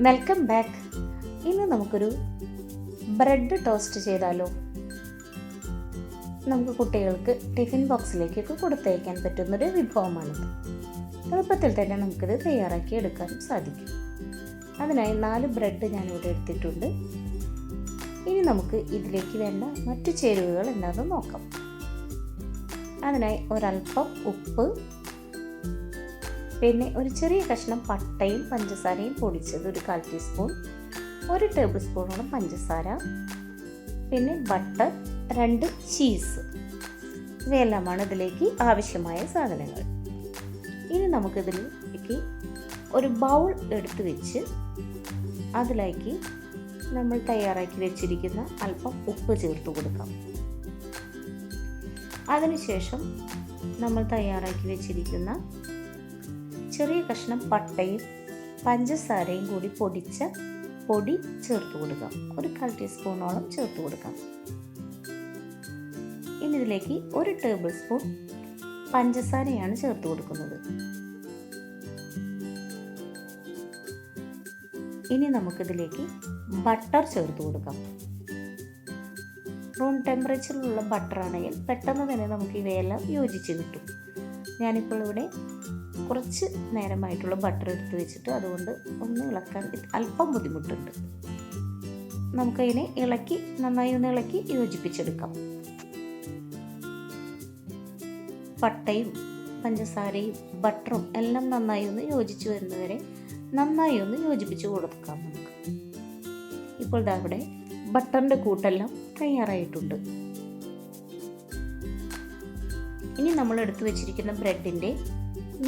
Welcome back ഇന്ന് നമുക്കൊരു bread toast ചെയ്താലോ? നമുക്ക് കുട്ടികൾക്ക് ടിഫിൻ ബോക്സിലേക്കൊക്കെ കൊടുത്തയക്കാൻ പറ്റുന്നൊരു വിഭവമാണിത്. എളുപ്പത്തിൽ തന്നെ നമുക്കിത് തയ്യാറാക്കി എടുക്കാനും സാധിക്കും. അതിനായി നാല് ബ്രെഡ് ഞാനിവിടെ എടുത്തിട്ടുണ്ട്. ഇനി നമുക്ക് ഇതിലേക്ക് വേണ്ട മറ്റു ചേരുവകൾ എന്താണെന്ന് നോക്കാം. അതിനായി ഒരൽപ്പം ഉപ്പ് പിന്നെ ഒരു ചെറിയ കഷ്ണം പട്ടയും പഞ്ചസാരയും പൊടിച്ചത് ഒരു കാൽ ടീസ്പൂൺ ഒരു ടേബിൾ സ്പൂണോളം പഞ്ചസാര പിന്നെ ബട്ടർ രണ്ട് ചീസ്. ഇവയെല്ലാമാണ് ഇതിലേക്ക് ആവശ്യമായ സാധനങ്ങൾ. ഇനി നമുക്കിതിലേക്ക് ഒരു ബൗൾ എടുത്ത് വെച്ച് അതിലേക്ക് നമ്മൾ തയ്യാറാക്കി വെച്ചിരിക്കുന്ന അല്പം ഉപ്പ് ചേർത്ത് കൊടുക്കാം. അതിനുശേഷം നമ്മൾ തയ്യാറാക്കി വെച്ചിരിക്കുന്ന ചെറിയ കഷ്ണം പട്ടയും പഞ്ചസാരയും കൂടി പൊടിച്ച പൊടി ചേർത്ത് കൊടുക്കാം. ഒരു കാൽ ടീസ്പൂണോളം ചേർത്ത് കൊടുക്കാം. ഇനി ഇതിലേക്ക് ഒരു ടേബിൾ സ്പൂൺ പഞ്ചസാരയാണ് ചേർത്ത് കൊടുക്കുന്നത്. ഇനി നമുക്കിതിലേക്ക് ബട്ടർ ചേർത്ത് കൊടുക്കാം. റൂം ടെമ്പറേച്ചറിലുള്ള ബട്ടർ ആണെങ്കിൽ പെട്ടെന്ന് തന്നെ നമുക്ക് ഇവയെല്ലാം യോജിച്ച് കിട്ടും. ഞാനിപ്പോൾ ഇവിടെ കുറച്ച് നേരമായിട്ടുള്ള ബട്ടർ എടുത്ത് വെച്ചിട്ട് അതുകൊണ്ട് ഒന്ന് ഇളക്കാൻ അല്പം ബുദ്ധിമുട്ടുണ്ട്. നമുക്കതിനെ ഇളക്കി നന്നായി ഒന്ന് ഇളക്കി യോജിപ്പിച്ചെടുക്കാം. പട്ടയും പഞ്ചസാരയും ബട്ടറും എല്ലാം നന്നായി ഒന്ന് യോജിച്ച് വരുന്നവരെ നന്നായി ഒന്ന് യോജിപ്പിച്ച് കൊടുക്കാം നമുക്ക്. ഇപ്പോൾ ദാ ഇവിടെ ബട്ടറിന്റെ കൂട്ടെല്ലാം തയ്യാറായിട്ടുണ്ട്. ഇനി നമ്മൾ എടുത്തു വെച്ചിരിക്കുന്ന ബ്രെഡിന്റെ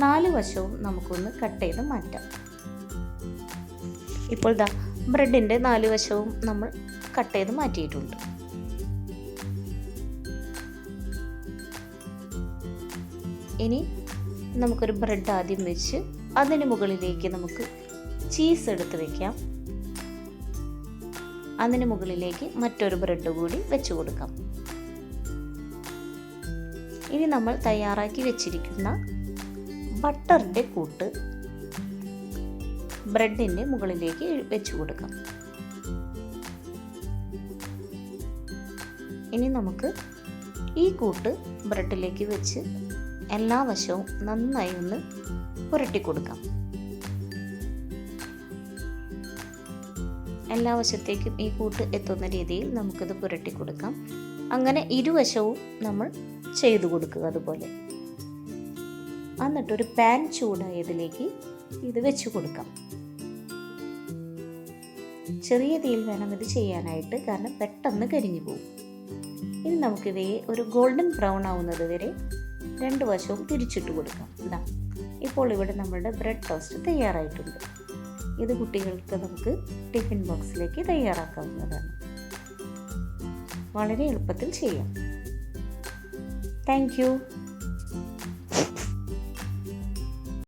നാല് വശവും നമുക്കൊന്ന് കട്ട് ചെയ്ത് മാറ്റാം. ഇപ്പോൾ ദാ ബ്രെഡിന്റെ നാല് വശവും നമ്മൾ കട്ട് ചെയ്ത് മാറ്റിയിട്ടുണ്ട്. ഇനി നമുക്കൊരു ബ്രെഡ് ആദ്യം വെച്ച് അതിന് മുകളിലേക്ക് നമുക്ക് ചീസ് എടുത്ത് വെക്കാം. അതിന് മുകളിലേക്ക് മറ്റൊരു ബ്രെഡ് കൂടി വെച്ച് കൊടുക്കാം. ഇനി നമ്മൾ തയ്യാറാക്കി വെച്ചിരിക്കുന്ന ബട്ടറിന്റെ കൂട്ട് ബ്രെഡിന്റെ മുകളിലേക്ക് വെച്ച് കൊടുക്കാം. ഇനി നമുക്ക് ഈ കൂട്ട് ബ്രെഡിലേക്ക് വെച്ച് എല്ലാ വശവും നന്നായി ഒന്ന് പുരട്ടി കൊടുക്കാം. എല്ലാ വശത്തേക്കും ഈ കൂട്ട് എത്തുന്ന രീതിയിൽ നമുക്കിത് പുരട്ടി കൊടുക്കാം. അങ്ങനെ ഇരുവശവും നമ്മൾ ചെയ്തു കൊടുക്കുക അതുപോലെ. എന്നിട്ടൊരു പാൻ ചൂടായതിലേക്ക് ഇത് വെച്ച് കൊടുക്കാം. ചെറിയ തീയിൽ വേണം ഇത് ചെയ്യാനായിട്ട് കാരണം പെട്ടെന്ന് കരിഞ്ഞു പോകും. ഇനി നമുക്കിവയെ ഒരു ഗോൾഡൻ ബ്രൗൺ ആവുന്നത് വരെ രണ്ട് വശവും തിരിച്ചിട്ട് കൊടുക്കാം. ഇതാ ഇപ്പോൾ ഇവിടെ നമ്മളുടെ ബ്രെഡ് ടോസ്റ്റ് തയ്യാറായിട്ടുണ്ട്. ഇത് കുട്ടികൾക്ക് നമുക്ക് ടിഫിൻ ബോക്സിലേക്ക് തയ്യാറാക്കാവുന്നതാണ്. വളരെ എളുപ്പത്തിൽ ചെയ്യാം. താങ്ക്